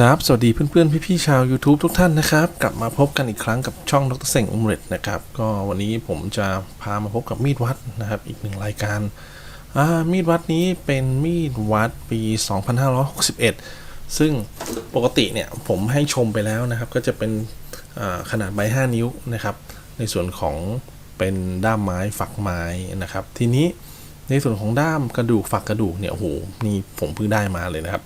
ครับ สวัสดีเพื่อนๆ พี่ๆ ชาว YouTube ทุกท่านนะครับ กลับมาพบกันอีกครั้งกับช่องดรเสงอุมเรตนะครับ ก็วันนี้ผมจะพามาพบกับมีดวัดนะครับ อีกหนึ่งรายการมีดวัดนี้เป็นมีดวัดปี 2561 ซึ่งปกติเนี่ยผมให้ชมไปแล้วนะครับ ก็จะเป็นขนาดใบ 5 นิ้วนะครับ ในส่วนของเป็นด้ามไม้ฝักไม้นะครับ ทีนี้ ในส่วนของด้ามกระดูกฝักกระดูกเนี่ยโอ้โหนี่ผมเพิ่งได้มาเลยนะครับ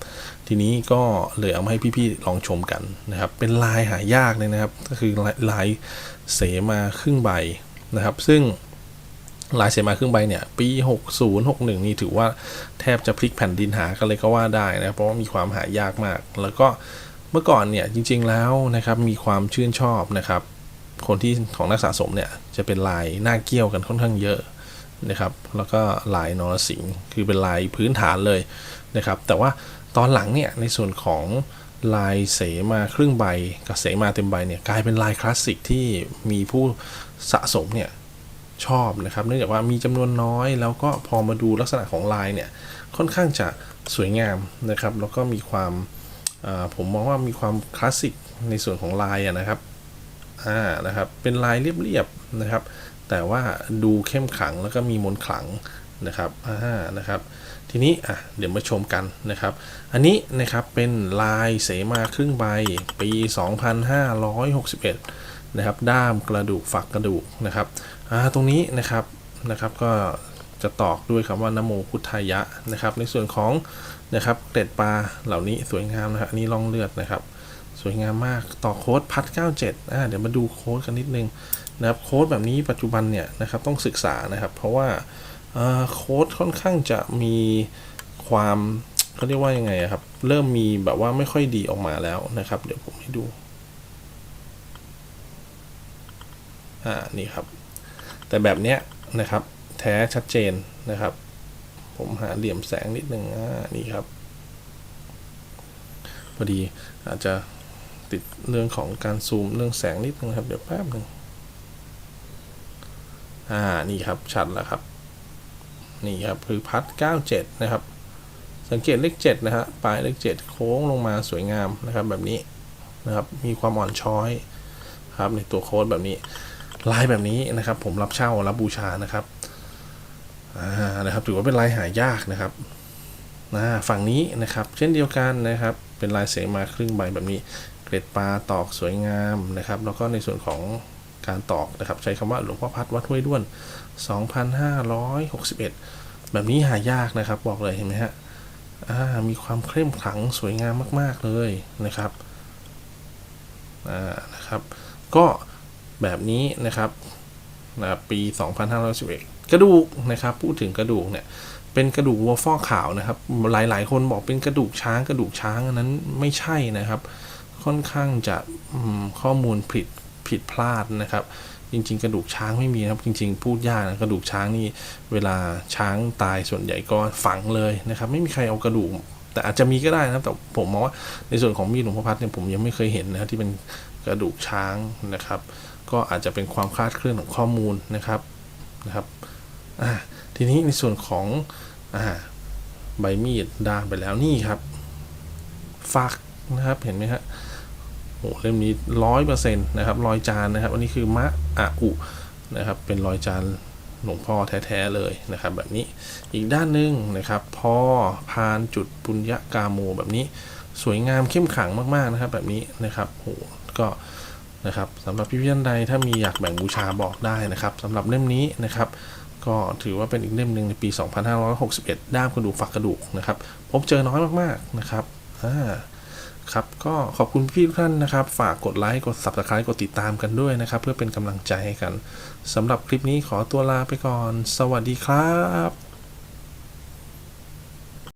ทีนี้ก็เลยเอามาให้พี่ๆลองชมกันนะครับ เป็นลายหายากเลยนะครับ ก็คือลายเสมาครึ่งใบนะครับ ซึ่งลายเสมาครึ่งใบเนี่ยปี 60 61 นี่ถือว่าแทบจะพลิกแผ่นดินหากันเลยก็ว่าได้นะเพราะว่ามีความหายากมาก แล้วก็เมื่อก่อนเนี่ยจริง ๆแล้วนะครับมีความชื่นชอบนะครับ คนที่ของนักสะสมเนี่ยจะเป็นลายหน้าเกี้ยวกันค่อนข้างเยอะ นะครับ แล้วก็ลายนรสิงห์คือเป็นลายพื้นฐานเลยนะครับ แต่ว่าตอนหลังเนี่ยในส่วนของลายเสมาครึ่งใบกับเสมาเต็มใบเนี่ยกลายเป็นลายคลาสสิกที่มีผู้สะสมเนี่ยชอบนะครับ เนื่องจากว่ามีจำนวนน้อยแล้วก็พอมาดูลักษณะของลายเนี่ยค่อนข้างจะสวยงามนะครับ แล้วก็มีความาผมมองว่ามีความคลาสสิกในส่วนของลายะนะครับอ่านะครับเป็นลายเรียบๆนะครับ แต่ว่าดูเข้มขลังแล้วก็มีมนต์ขลังนะครับอ่านะครับ ทีนี้อะเดี๋ยวมาชมกันนะครับ อันนี้นะครับเป็นลายเสมาครึ่งใบปี 2561 นะครับ ด้ามกระดูกฝักกระดูกนะครับอ่าตรงนี้นะครับนะครับก็จะตอกด้วยคำว่านโมพุทธายะนะครับ ในส่วนของนะครับเกล็ดปลาเหล่านี้สวยงามนะครับอันนี้ล่องเลือดนะครับ สวยงามมากต่อโค้ดพัด97อ่าเดี๋ยวมาดูโค้ดกันนิดนึง นะครับโค้ดแบบนี้ปัจจุบันเนี่ยนะครับต้องศึกษานะครับ เพราะว่าโค้ดค่อนข้างจะมีความเขาเรียกว่ายังไงครับ เริ่มมีแบบว่าไม่ค่อยดีออกมาแล้วนะครับ เดี๋ยวผมให้ดูอ่านี่ครับ แต่แบบเนี้ยนะครับ แท้ชัดเจนนะครับ ผมหาเหลี่ยมแสงนิดนึงอ่านี่ครับพอดีอาจจะติดเรื่องของการซูมเรื่องแสงนิดนึงครับ เดี๋ยวแป๊บหนึ่ง อ่า นี่ครับ ชัดแล้วครับ นี่ครับคือพัด97 นะครับ สังเกตเลข7นะฮะ ปลายเลข 7 โค้งลงมาสวยงามนะครับ แบบนี้นะครับ มีความอ่อนช้อยครับ ในตัวโค้ดแบบนี้ ลายแบบนี้นะครับ ผมรับเช่ารับบูชานะครับ อ่า นะครับ ถือว่าเป็นลายหายากนะครับนะฝั่งนี้นะครับ เช่นเดียวกันนะครับ เป็นลายเสมาครึ่งใบแบบนี้ เกล็ดปลาตอกสวยงามนะครับ แล้วก็ในส่วนของ การตอกนะครับ ใช้คำว่าหลวงพ่อพัดวัดห้วยด้วน 2561 แบบนี้หายากนะครับบอกเลยเห็นไหมฮะอ่ามีความเข้มขลังสวยงามมาก ๆ เลยนะครับอ่านะครับ ก็แบบนี้นะครับนะปี 2511 กระดูกนะครับ พูดถึงกระดูกเนี่ย เป็นกระดูกวัวฟอกขาวนะครับ หลาย ๆ คนบอกเป็นกระดูกช้างกระดูกช้างอันนั้นไม่ใช่นะครับ ค่อนข้างจะข้อมูลผิด ผิดพลาดนะครับ จริง ๆ กระดูกช้างไม่มีนะครับ จริง ๆ พูดยากนะกระดูกช้างนี่เวลาช้างตายส่วนใหญ่ก็ฝังเลยนะครับ ไม่มีใครเอากระดูก แต่อาจจะมีก็ได้นะครับ แต่ผมมองว่าในส่วนของมีดหลวงพ่อพัดเนี่ยผมยังไม่เคยเห็นนะที่เป็นกระดูกช้างนะครับ ก็อาจจะเป็นความคลาดเคลื่อนของข้อมูลนะครับนะครับทีนี้ในส่วนของอใบมีดด้านไปแล้วนี่ครับฝักนะครับเห็นไหมฮะ โอ้เล่มนี้ร้อยเปอร์เซ็นต์นะครับรอยจานนะครับ อันนี้คือมะอะอุนะครับ เป็นรอยจานหลวงพ่อแท้ๆเลยนะครับ แบบนี้อีกด้านหนึ่งนะครับพอพานจุดปุญญกาโมแบบนี้สวยงามเข้มขังมากๆนะครับ แบบนี้นะครับโหก็นะครับสำหรับพี่ๆท่านใดถ้ามีอยากแบ่งบูชาบอกได้นะครับสำหรับเล่มนี้นะครับ ก็ถือว่าเป็นอีกเล่มหนึ่งในปี 2561 ด้ามกระดูกฝักกระดูกนะครับ พบเจอน้อยมากๆนะครับอ่า ครับก็ขอบคุณพี่ทุกท่านนะครับ ฝากกดไลค์กด subscribe กดติดตามกันด้วยนะครับ เพื่อเป็นกำลังใจให้กันสำหรับคลิปนี้ขอตัวลาไปก่อน สวัสดีครับ